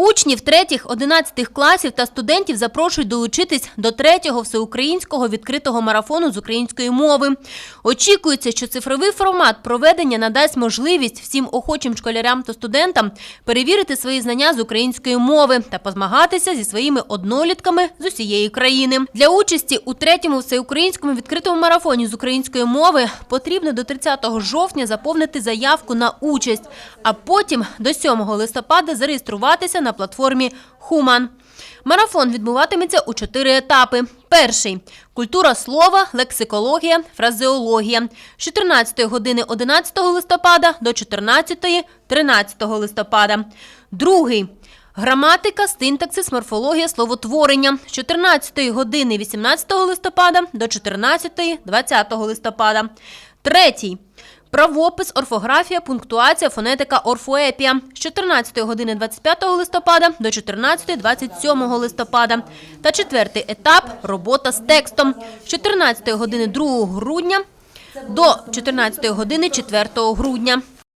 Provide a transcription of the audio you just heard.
Учнів 3-11 класів та студентів запрошують долучитись до третього всеукраїнського відкритого марафону з української мови. Очікується, що цифровий формат проведення надасть можливість всім охочим школярям та студентам перевірити свої знання з української мови та позмагатися зі своїми однолітками з усієї країни. Для участі у третьому всеукраїнському відкритому марафоні з української мови потрібно до 30 жовтня заповнити заявку на участь, а потім до 7 листопада зареєструватися на платформі Хуман. Марафон відбуватиметься у чотири етапи. Перший культура слова, лексикологія, фразеологія з 14 години 11 листопада до 14 13 листопада. Другий Граматика, синтаксис, морфологія, словотворення з 14 години 18 листопада до 14 20 листопада. Третій. Правопис, орфографія, пунктуація, фонетика, орфоепія з 14 години 25 листопада до 14 27 листопада. Та четвертий етап робота з текстом з 14 години 2 грудня до 14 години 4 грудня.